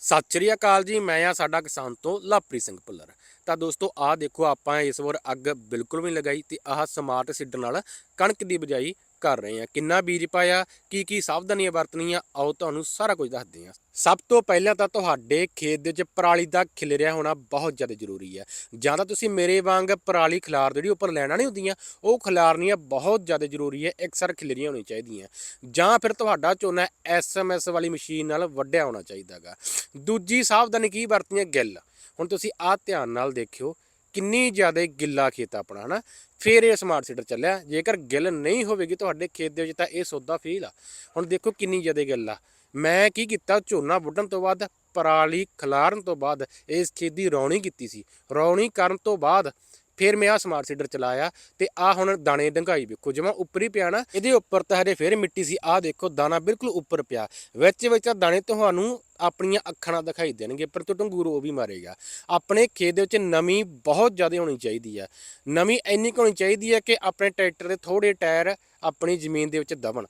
ਸਤਿ ਸ਼੍ਰੀ ਅਕਾਲ ਜੀ, ਮੈਂ ਆ ਸਾਡਾ ਕਿਸਾਨ ਤੋਂ ਲਾਪਰੀ ਸਿੰਘ ਭੁੱਲਰ। ਤਾਂ ਦੋਸਤੋ, ਆਹ ਦੇਖੋ, ਆਪਾਂ ਇਸ ਵਾਰ ਅੱਗ ਬਿਲਕੁਲ ਵੀ ਨਹੀਂ ਲਗਾਈ ਤੇ ਆਹ ਸਮਾਰਟ ਸੀਡਰ ਨਾਲ ਕਣਕ ਦੀ ਬਜਾਈ ਕਰ ਰਹੇ ਹਾਂ। ਕਿੰਨਾ ਬੀਜ ਪਾਇਆ, ਕੀ ਕੀ ਸਾਵਧਾਨੀਆਂ ਵਰਤਣੀਆਂ, ਆਓ ਤੁਹਾਨੂੰ ਸਾਰਾ ਕੁਝ ਦੱਸਦੇ ਹਾਂ। ਸਭ ਤੋਂ ਪਹਿਲਾਂ ਤਾਂ ਤੁਹਾਡੇ ਖੇਤ ਦੇ ਵਿੱਚ ਪਰਾਲੀ ਦਾ ਖਿਲਰਿਆ ਹੋਣਾ ਬਹੁਤ ਜ਼ਿਆਦਾ ਜ਼ਰੂਰੀ ਹੈ। ਜਾਂ ਤਾਂ ਤੁਸੀਂ ਮੇਰੇ ਵਾਂਗ ਪਰਾਲੀ ਖਿਲਾਰ ਜਿਹੜੀ ਉੱਪਰ ਲੈਣਾ ਨਹੀਂ ਹੁੰਦੀਆਂ, ਉਹ ਖਿਲਾਰਨੀਆਂ ਬਹੁਤ ਜ਼ਿਆਦਾ ਜ਼ਰੂਰੀ ਹੈ ਇਕਸਰ ਖਿਲਰੀਆਂ ਹੋਣੀ ਚਾਹੀਦੀਆਂ। ਜਾਂ ਫਿਰ ਤੁਹਾਡਾ ਝੋਨਾ ਐਸਐਮਐਸ ਵਾਲੀ ਮਸ਼ੀਨ ਨਾਲ ਵੱਢਿਆ ਹੋਣਾ ਚਾਹੀਦਾਗਾ ਦੂਜੀ ਸਾਵਧਾਨੀ ਕੀ ਵਰਤਣੀ ਹੈ? ਗਿੱਲ। ਹੁਣ ਤੁਸੀਂ ਆਹ ਧਿਆਨ ਨਾਲ ਦੇਖਿਓ ਕਿੰਨੀ ਜ਼ਿਆਦਾ ਗਿੱਲਾ ਖੇਤ ਆ ਆਪਣਾ, ਹਨਾ? ਫਿਰ ਇਹ ਸਮਾਰਟ ਸੀਡਰ ਚੱਲਿਆ। ਜੇਕਰ ਗਿੱਲ ਨਹੀਂ ਹੋਵੇਗੀ ਤੁਹਾਡੇ ਖੇਤ ਦੇ ਵਿੱਚ ਤਾਂ ਇਹ ਸੌਦਾ ਫੇਲ ਆ। ਹੁਣ ਦੇਖੋ ਕਿੰਨੀ ਜ਼ਿਆਦਾ ਗਿੱਲ ਆ। ਮੈਂ ਕੀ ਕੀਤਾ, ਝੋਨਾ ਵੱਢਣ ਤੋਂ ਬਾਅਦ, ਪਰਾਲੀ ਖਲਾਰਨ ਤੋਂ ਬਾਅਦ, ਇਸ ਖੇਤ ਦੀ ਰੌਣੀ ਕੀਤੀ ਸੀ। ਰੌਣੀ ਕਰਨ ਤੋਂ ਬਾਅਦ ਫਿਰ ਮੈਂ ਆ ਸਮਾਰਟ ਸੀਡਰ ਚਲਾਇਆ ਤੇ ਆ ਹੁਣ ਦਾਣੇ ਡੰਗਾਈ ਵੇਖੋ, ਜਿਵੇਂ ਉੱਪਰ ਹੀ ਪਿਆ ਨਾ, ਇਹਦੇ ਉੱਪਰ ਤਾਂ ਹਰੇ ਫਿਰ ਮਿੱਟੀ ਸੀ ਆ ਦੇਖੋ ਦਾਣਾ ਬਿਲਕੁਲ ਉੱਪਰ ਪਿਆ। ਵਿੱਚ ਵਿੱਚ ਤਾਂ ਦਾਣੇ ਤੁਹਾਨੂੰ ਆਪਣੀਆਂ ਅੱਖਾਂ ਨਾਲ ਦਿਖਾਈ ਦੇਣਗੇ, ਪਰ ਤੋਂ ਡੰਗੂਰ ਉਹ ਵੀ ਮਾਰੇਗਾ। ਆਪਣੇ ਖੇਤ ਦੇ ਵਿੱਚ ਨਮੀ ਬਹੁਤ ਜ਼ਿਆਦਾ ਹੋਣੀ ਚਾਹੀਦੀ ਹੈ ਨਮੀ ਇੰਨੀ ਕੁ ਹੋਣੀ ਚਾਹੀਦੀ ਹੈ ਕਿ ਆਪਣੇ ਟਰੈਕਟਰ ਦੇ ਥੋੜੇ ਟਾਇਰ ਆਪਣੀ ਜ਼ਮੀਨ ਦੇ ਵਿੱਚ ਦਬਣ।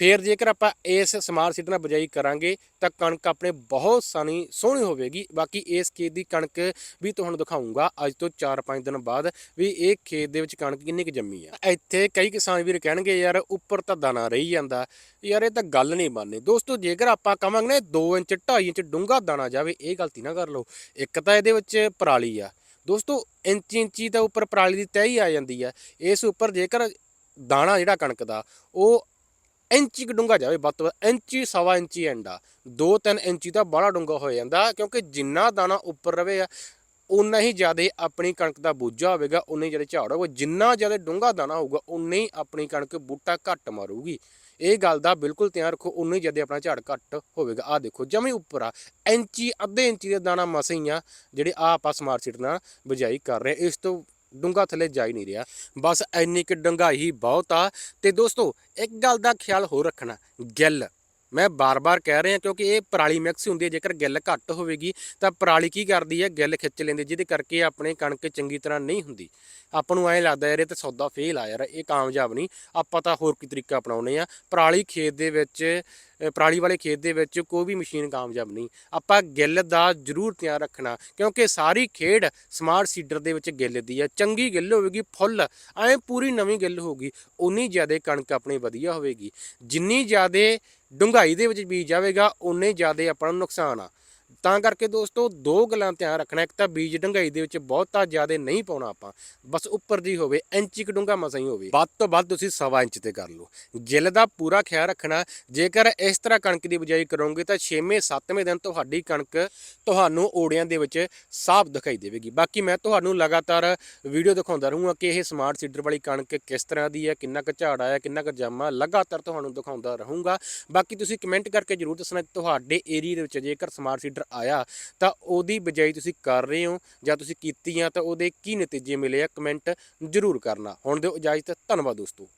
ਫਿਰ ਜੇਕਰ ਆਪਾਂ ਇਸ ਸਮਾਰਟ ਸੀਡਰ ਨਾਲ ਬਜਾਈ ਕਰਾਂਗੇ, ਤਾਂ ਕਣਕ ਆਪਣੇ ਬਹੁਤ ਸਾਨੀ ਸੋਹਣੀ ਹੋਵੇਗੀ। ਬਾਕੀ ਇਸ ਖੇਤ ਦੀ ਕਣਕ ਵੀ ਤੁਹਾਨੂੰ ਦਿਖਾਉਂਗਾ ਅੱਜ ਤੋਂ 4-5 ਦਿਨ ਬਾਅਦ ਵੀ ਇਹ ਖੇਤ ਦੇ ਵਿੱਚ ਕਣਕ ਕਿੰਨੀ ਕੁ ਜੰਮੀ ਆ। ਇੱਥੇ ਕਈ ਕਿਸਾਨ ਵੀਰ ਕਹਿਣਗੇ, ਯਾਰ, ਉੱਪਰ ਤਾਂ ਦਾਣਾ ਰਹੀ ਜਾਂਦਾ। ਯਾਰ, ਇਹ ਤਾਂ ਗੱਲ ਨਹੀਂ ਬਣਨੀ। ਦੋਸਤੋ, ਜੇਕਰ ਆਪਾਂ ਕਵਾਂਗੇ ਨਾ 2 ਇੰਚ 2.5 ਇੰਚ ਡੂੰਘਾ ਦਾਣਾ ਜਾਵੇ, ਇਹ ਗਲਤੀ ਨਾ ਕਰ ਲਓ। ਇੱਕ ਤਾਂ ਇਹਦੇ ਵਿੱਚ ਪਰਾਲੀ ਆ। ਦੋਸਤੋ, ਇੰਚੀ ਇੰਚੀ ਤਾਂ ਉੱਪਰ ਪਰਾਲੀ ਦੀ ਤਹਿ ਹੀ ਆ ਜਾਂਦੀ ਆ। ਇਸ ਉੱਪਰ ਜੇਕਰ ਦਾਣਾ ਜਿਹੜਾ ਕਣਕ ਦਾ, ਉਹ ਇੰਚੀ ਕੁ ਡੂੰਘਾ ਜਾਵੇ, ਵੱਧ ਤੋਂ ਵੱਧ ਇੰਚੀ, ਸਵਾ ਇੰਚੀ ਐਂਡਾ 2-3 ਇੰਚੀ ਤਾਂ ਬਾਹਲਾ ਡੂੰਘਾ ਹੋ ਜਾਂਦਾ, ਕਿਉਂਕਿ ਜਿੰਨਾ ਦਾਣਾ ਉੱਪਰ ਰਵੇ ਆ ਉਨਾ ਹੀ ਜ਼ਿਆਦਾ ਆਪਣੀ ਕਣਕ ਦਾ ਬੂਝਾ ਹੋਵੇਗਾ ਉਨਾ ਹੀ ਜ਼ਿਆਦਾ ਝਾੜ ਹੋਵੇਗਾ ਜਿੰਨਾ ਜ਼ਿਆਦਾ ਡੂੰਘਾ ਦਾਣਾ ਹੋਊਗਾ ਉਨਾ ਹੀ ਆਪਣੀ ਕਣਕ ਬੂਟਾ ਘੱਟ ਮਾਰੂਗੀ। ਇਹ ਗੱਲ ਦਾ ਬਿਲਕੁਲ ਧਿਆਨ ਰੱਖੋ ਉਨਾ ਹੀ ਜ਼ਿਆਦਾ ਆਪਣਾ ਝਾੜ ਘੱਟ ਹੋਵੇਗਾ। ਆ ਦੇਖੋ, ਜਮੀ ਉੱਪਰ ਆ। ਇੰਚੀ, ਅੱਧੇ ਇੰਚੀ ਦੇ ਦਾਣਾ ਮਸਾਂ ਹੀ ਆ, ਜਿਹੜੇ ਆ ਆਪਾਂ ਸਮਾਰਟ ਸੀਟ ਨਾਲ ਬਜਾਈ ਕਰ ਰਹੇ ਇਸ ਤੋਂ ਡੂੰਘਾ ਥੱਲੇ ਜਾ ਹੀ ਨਹੀਂ ਰਿਹਾ। ਬਸ ਇੰਨੀ ਕਿ ਡੰਗਾਈ ਬਹੁਤ ਆ। ਤੇ ਦੋਸਤੋ, ਇੱਕ ਗੱਲ ਦਾ ਖਿਆਲ ਹੋਰ ਰੱਖਣਾ, ਗਿੱਲ। ਮੈਂ ਬਾਰ-ਬਾਰ ਕਹਿ ਰਿਹਾ ਕਿਉਂਕਿ ਇਹ ਪਰਾਲੀ ਮਿਕਸ ਹੁੰਦੀ ਹੈ, ਜੇਕਰ ਗਿੱਲ ਘੱਟ ਹੋਵੇਗੀ, ਤਾਂ ਪਰਾਲੀ ਕੀ ਕਰਦੀ ਹੈ? ਗਿੱਲ ਖਿੱਚ ਲੈਂਦੀ ਜਿਹਦੇ ਕਰਕੇ ਆਪਣੇ ਕਣਕ ਚੰਗੀ ਤਰ੍ਹਾਂ ਨਹੀਂ ਹੁੰਦੀ। ਆਪਾਂ ਨੂੰ ਐਂ ਲੱਗਦਾ ਯਾਰ, ਇਹ ਤਾਂ ਸੌਦਾ ਫੇਲ ਆ ਯਾਰ, ਇਹ ਕਾਮਯਾਬ ਨਹੀਂ। ਆਪਾਂ ਤਾਂ ਹੋਰ ਕੀ ਤਰੀਕਾ ਅਪਣਾਉਨੇ ਆ ਪਰਾਲੀ ਖੇਤ ਦੇ ਵਿੱਚ ਪਰਾਲੀ ਵਾਲੇ ਖੇਤ ਦੇ ਵਿੱਚ ਕੋਈ ਵੀ ਮਸ਼ੀਨ ਕਾਮਯਾਬ ਨਹੀਂ। ਆਪਾਂ ਗਿੱਲ ਦਾ ਜ਼ਰੂਰ ਧਿਆਨ ਰੱਖਣਾ, ਕਿਉਂਕਿ ਸਾਰੀ ਖੇਡ ਸਮਾਰਟ ਸੀਡਰ ਦੇ ਵਿੱਚ ਗਿੱਲ ਦੀ ਹੈ। ਚੰਗੀ ਗਿੱਲ ਹੋਵੇਗੀ, ਫੁੱਲ, ਐਂ ਪੂਰੀ ਨਵੀਂ ਗਿੱਲ ਹੋਊਗੀ ਉਨੀ ਜ਼ਿਆਦਾ ਕਣਕ ਆਪਣੀ ਵਧੀਆ ਹੋਵੇਗੀ। ਜਿੰਨੀ ਜ਼ਿਆਦਾ ਡੁੰਗਾਈ ਦੇ ਵਿੱਚ ਬੀਜ ਜਾਵੇਗਾ ਉਨੇ ਜ਼ਿਆਦਾ ਆਪਾਂ ਨੂੰ ਨੁਕਸਾਨ ਆ। ਤਾਂ ਕਰਕੇ ਦੋਸਤੋ, ਦੋ ਗੱਲਾਂ ਧਿਆਨ ਰੱਖਣਾ, ਇੱਕ ਤਾਂ ਬੀਜ ਡੰਗਾਈ ਦੇ ਵਿੱਚ ਬਹੁਤਾ ਜ਼ਿਆਦਾ ਨਹੀਂ ਪਾਉਣਾ ਆਪਾਂ, ਬਸ ਉੱਪਰ ਦੀ ਹੋਵੇ, ਇੰਚੀ ਕੁ ਡੂੰਘਾ ਮਸਾਂ ਹੀ ਹੋਵੇ। ਵੱਧ ਤੋਂ ਵੱਧ ਤੁਸੀਂ ਸਵਾ ਇੰਚ ਤੇ ਕਰ ਲਓ। ਗਿੱਲ ਦਾ ਪੂਰਾ ਖਿਆਲ ਰੱਖਣਾ, ਜੇਕਰ ਇਸ ਤਰ੍ਹਾਂ ਕਣਕ ਦੀ ਬਜਾਈ ਕਰੋਗੇ ਤਾਂ 6ਵੇਂ 7ਵੇਂ ਦਿਨ ਤੁਹਾਡੀ ਕਣਕ ਤੁਹਾਨੂੰ ਓੜਿਆਂ ਦੇ ਵਿੱਚ ਸਾਫ਼ ਦਿਖਾਈ ਦੇਵੇਗੀ। ਬਾਕੀ ਮੈਂ ਤੁਹਾਨੂੰ ਲਗਾਤਾਰ ਵੀਡੀਓ ਦਿਖਾਉਂਦਾ ਰਹੂੰਗਾ ਕਿ ਇਹ ਸਮਾਰਟ ਸੀਡਰ ਵਾਲੀ ਕਣਕ ਕਿਸ ਤਰ੍ਹਾਂ ਦੀ ਹੈ, ਕਿੰਨਾ ਕੁ ਝਾੜ ਆਇਆ, ਕਿੰਨਾ ਕੁ ਜੰਮਾ ਲਗਾਤਾਰ ਤੁਹਾਨੂੰ ਦਿਖਾਉਂਦਾ ਰਹੂੰਗਾ। ਬਾਕੀ ਤੁਸੀਂ ਕਮੈਂਟ ਕਰਕੇ ਜਰੂਰ ਦੱਸਣਾ ਤੁਹਾਡੇ ਏਰੀਆ ਦੇ ਵਿੱਚ ਜੇਕਰ ਸਮਾਰਟ ਸੀਡਰ ਆਇਆ, ਤਾਂ ਉਹਦੀ ਬਜਾਈ ਤੁਸੀਂ ਕਰ ਰਹੇ ਹੋ ਜਾਂ ਤੁਸੀਂ ਕੀਤੀ ਆ ਤਾਂ ਉਹਦੇ ਕੀ ਨਤੀਜੇ ਮਿਲੇ ਆ? ਕਮੈਂਟ ਜਰੂਰ ਕਰਨਾ। ਹੁਣ ਦਿਓ ਇਜਾਜ਼ਤ, ਧੰਨਵਾਦ ਦੋਸਤੋ।